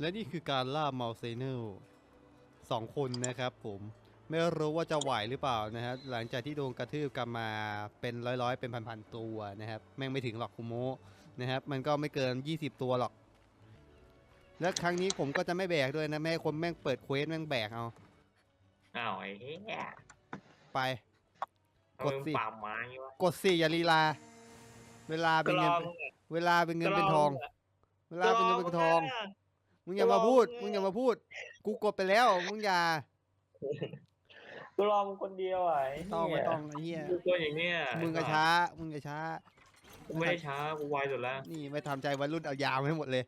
และนี่คือการล่าเมาเซเนลสองคนนะครับผมไม่รู้ว่าจะไหวหรือเปล่านะฮะหลังจากที่โดนกระทืบกันมาเป็นร้อยๆ เป็นพันๆตัวนะครับ แม่งไม่ถึงหรอกคุโมะนะครับ มันก็ไม่เกิน 20 ตัวหรอก และครั้งนี้ผมก็จะไม่แบกด้วยนะแม่ให้คนแม่งเปิดเควสแม่งแบกเอาอ้าวไอ้เหี้ยไปเอากดมึงสิปามไม้วะกดสี่อย่าลีลา เวลาเป็ก็นรเงิอนมึงอะเวลาเป็นเงินเป็นทอง เวลาเป็นเงินเป็นทองก็ร มึงอย่ามาพูดก็รอมึงอะมึงอย่ามาพูด กูกดไปแล้ว มึงอย่า กูรอมึงคนเดียวอะไอ้ต้องเหี้ไม่ยต้องไอ้เหี้ย กูตัวอย่างเนี้ยมึงก็ช้า มึงก็ช้า กูไม่ได้ช้า กูไวสุดแล้วนี่ไม่ทำใจวัยรุ่นเอายาวให้หมดเลย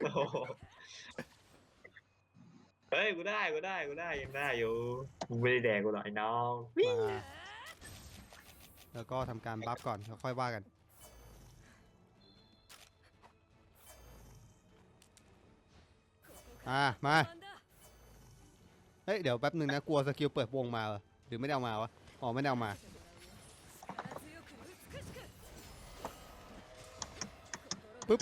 โอ้โหเฮ้ย กูได้ กูได้ กูได้ ยังได้อยู่ มึงไม่ได้แดกกูหรอกไอ้น้อง มาแล้วก็ทำการบัฟก่อนแล้วค่อยว่ากัน อ่ามา เฮ้ย เดี๋ยวแป๊บหนึ่งนะ กลัวสกิลเปิดวงมาเหรอหรือไม่ได้เอามาวะ อ๋อ ไม่ได้เอามา ปึ๊บ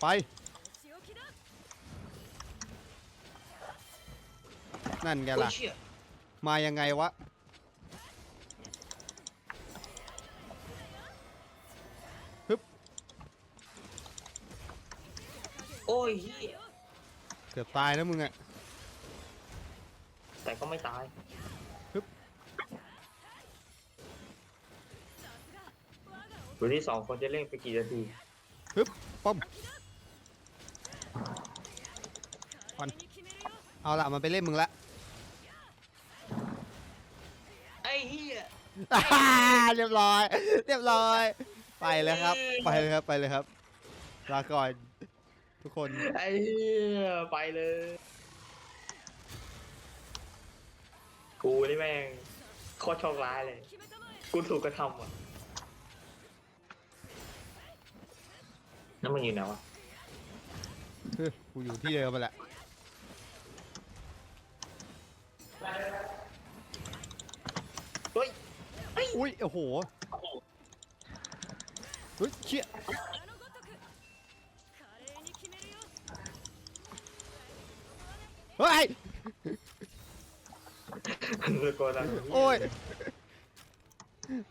ไป นั่นไงล่ะ เชี่ย มายังไงวะ โอ้ยเหี้ยเกือบตายแล้วมึงอะแต่ก็ไม่ตายปึ๊บดูที่สองคนจะเล่นไปกี่นาทีป้อมเอาละมันไปเล่นมึงละ ไอ้เหี้ ยเรียบร้อย เรียบร้อย ไปเลยครับ ไปเลยครับ ไปเลยครับ ลาก่อนทุกคน ไอ้เหี้ยไปเลย กูนี่แม่งโคตรโชคร้ายเลย กูถูกกระทำอะนั่นมันอยู่ไหนวะเฮ้ยกูอยู่ที่เดิมมาแหละ เฮ้ย อุ้ยโอ้โหเฮ้ยเชี่ยเฮ้ยตะโกนอะไรโอ้ย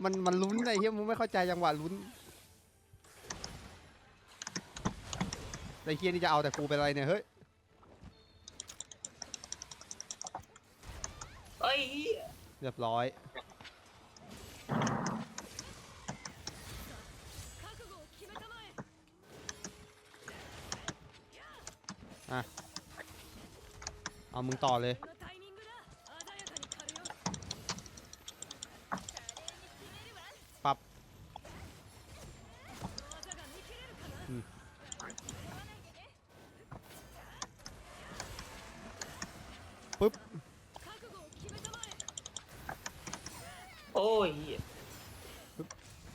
มันมันลุ้นไอ้เหี้ยมึงไม่เข้าใจจังหวะลุ้นไอ้เหี้ยนี่จะเอาแต่กูเป็นอะไรเนี่ยเฮ้ยเอ้ยเหี้ยเรียบร้อย เอามึงต่อเลยปรับอืมปึ๊บ โอ้ยเหี้ย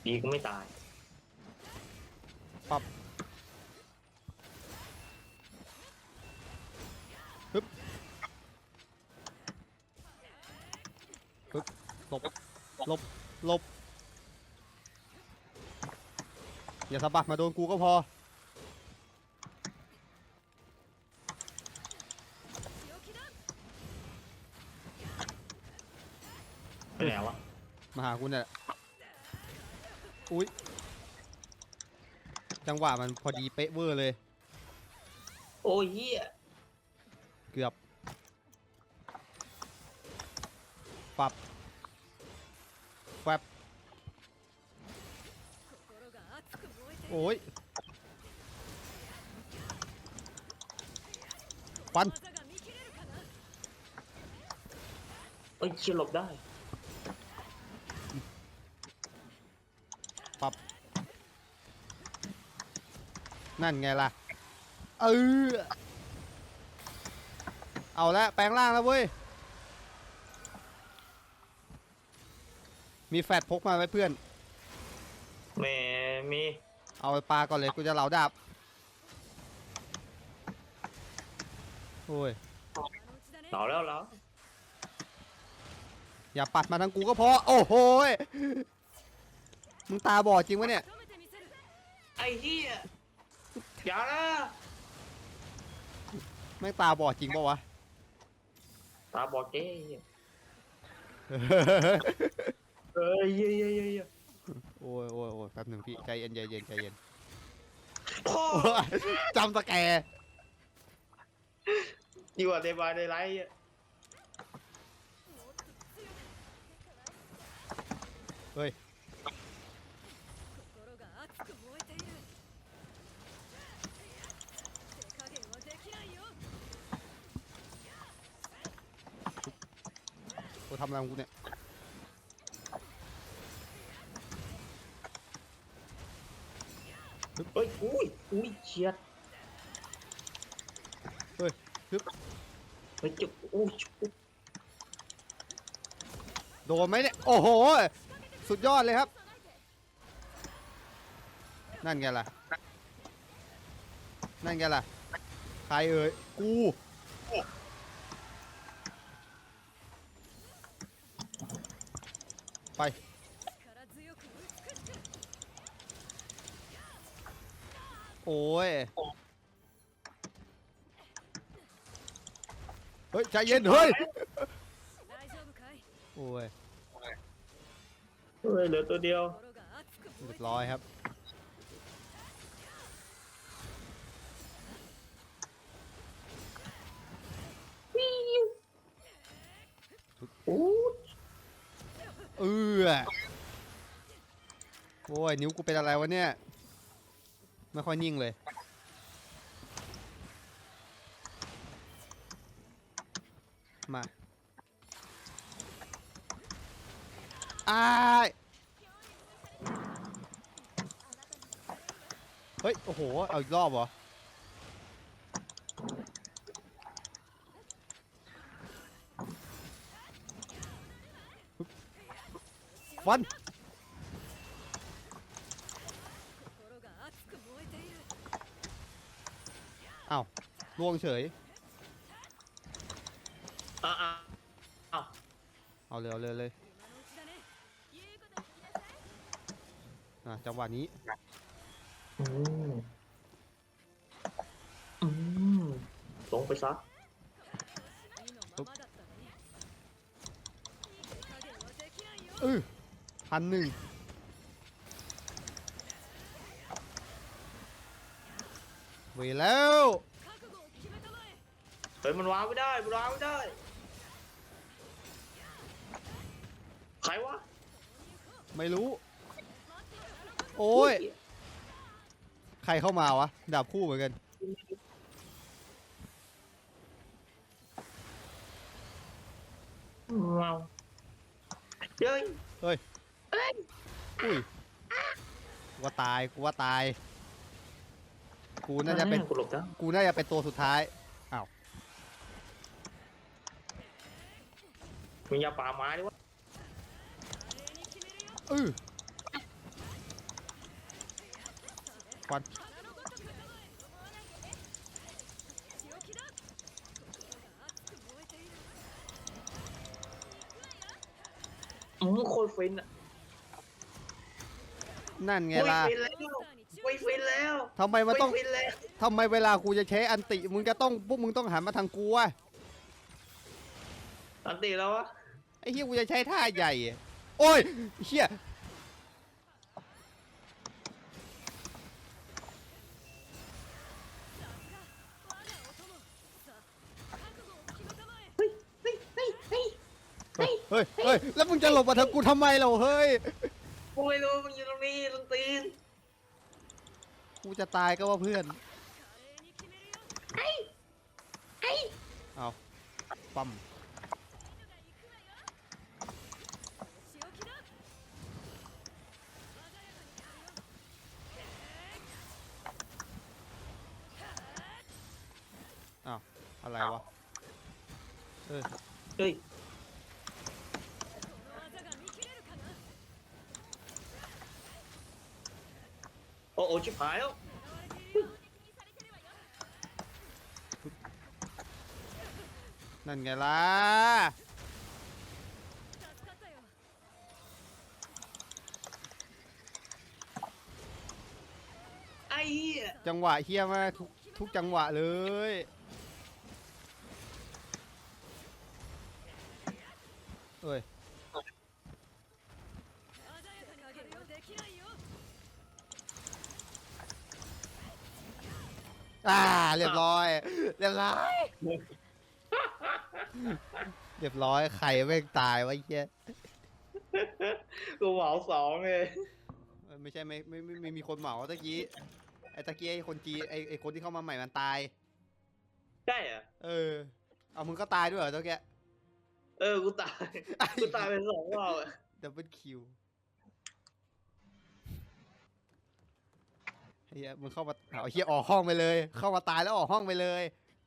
ดีกูไม่ตาย บหลบหลบอย่าสะบัดมาโดนกูก็พอ ไปไหนวะมาหาคุณเนี่ยแหละอุ๊ยจังหวะมันพอดีเป๊ะเวอร์เลย โอ้ยเหี้ยเกือบ ปรับ โอ้ยฟันเอ้ยเชี่ยหลบได้นั่นไงล่ะ เออ เอาละแปลงร่างแล้วเว้ย มีแฟดพกมาไว้เพื่อน แหมมี เอาไปปลาก่อนเลยกูจะเหลาดาบโอ้ยเหล่าแล้วเหล่าอย่าปัดมาทางกูก็พอโอ้โหยมึงตาบอดจริงวะเนี่ยไอ้เหี้ยอย่านะแม่งตาบอดจริงปะวะตาบอดเก้เอ้ยเย้ยเย้ยเย้ยเย้ยโอ้ยโอ้ยโอ้ยแป๊บหนึ่งพี่ ใจเย็นใจเย็นใจเย็น พ่อ โอ้ยจำสแกร์ อยู่กับเดบายเดไลท์อะ เฮ้ย 心が熱く燃えている手加減はできないよ กูทำอะไรของกูเนี่ย เฮ้ยอุ้ยอุ้ยเฉียดเฮ้ยฮึบ เฮ้ยจุ๊บอุ้ยจุ๊บโดนไหมเนี่ย โอ้โห สุดยอดเลยครับ นั่นไงล่ะ นั่นไงล่ะ ใครเอ่ย กู ไป โอ้ย เฮ้ย ใจเย็น เฮ้ย 大丈夫かい โอ้ย เฮ้ยเหลือตัวเดียว 心が熱く เรี 燃 ย え บร้อยครับ อู้ เออโอ้ย นิ้วกูเป็นอะไรวะเนี่ย ไม่ค่อยนิ่งเลย มาอ้ายเฮ้ย โอ้โห เอาอีกรอบเหรอฟัน ล่วงเฉย เอาเอาเอาเอาเลยเอาเลยเลยอะจังหวะนี้อือลงไปซะเออพันหนึ่งเวแล้ว ฮ้ยมันวางไม่ได้มันวางไม่ได้ ใครวะไม่รู้ โอ้ย ใครเข้ามาวะ ดาบคู่เหมือนกันเมาเย้ยอุ้ยกูว่าตาย กูว่าตาย กูน่าจะเป็น กูหลบแล้ว กูน่าจะเป็นตัวสุดท้าย มียาป่าไม้ด้วยเออควันอืมโคตรฟินอะนั่นไงล่ะฟินฟินแล้วทำไมมันต้องทำไมเวลากูจะใช้อันติ มึงจะต้องพวกมึงต้องหันมาทางกูวะอันติแล้ววะ ไอ้เฮียกูจะใช้ท่าใหญ่ โอ้ยเหี้ยเฮ้ยเฮ้ยเฮ้ยเฮ้ยเฮ้ยเฮ้ยแล้วมึงจะหลบมาทางกูทำไมเราเฮ้ย กูไม่รู้มึงอยู่ตรงนี้ตรงตีนกูจะตายก็ว่าเพื่อน ไอ้ไอ้เอาปั๊ม อะไรวะ เออเฮ้ยโอ้โหชิบหายแล้วนั่นไงล่ะ ไอ้จังหวะเฮี้ยมากทุกจังหวะเลย เอ้ยอ่า เรียบร้อย เรียบร้อย เรียบร้อยใครแม่งตายวะไอ้เหี้ยกูเหมาสองเลยไม่ใช่ไม่ไม่ไม่ไม่มีคนเหมาตะกี้ไอ้ตะกี้ไอ้คนจีไอ้ไอ้คนที่เข้ามาใหม่มันตาย ใช่เหรอเออเอามึงก็ตายด้วยเหรอตะกี้ เออ กูตาย กูตายเป็นสองรอบอะดับเบิลคิวเฮียมึงเข้ามาเอาเฮียออกห้องไปเลย เข้ามาตายแล้วออกห้องไปเลย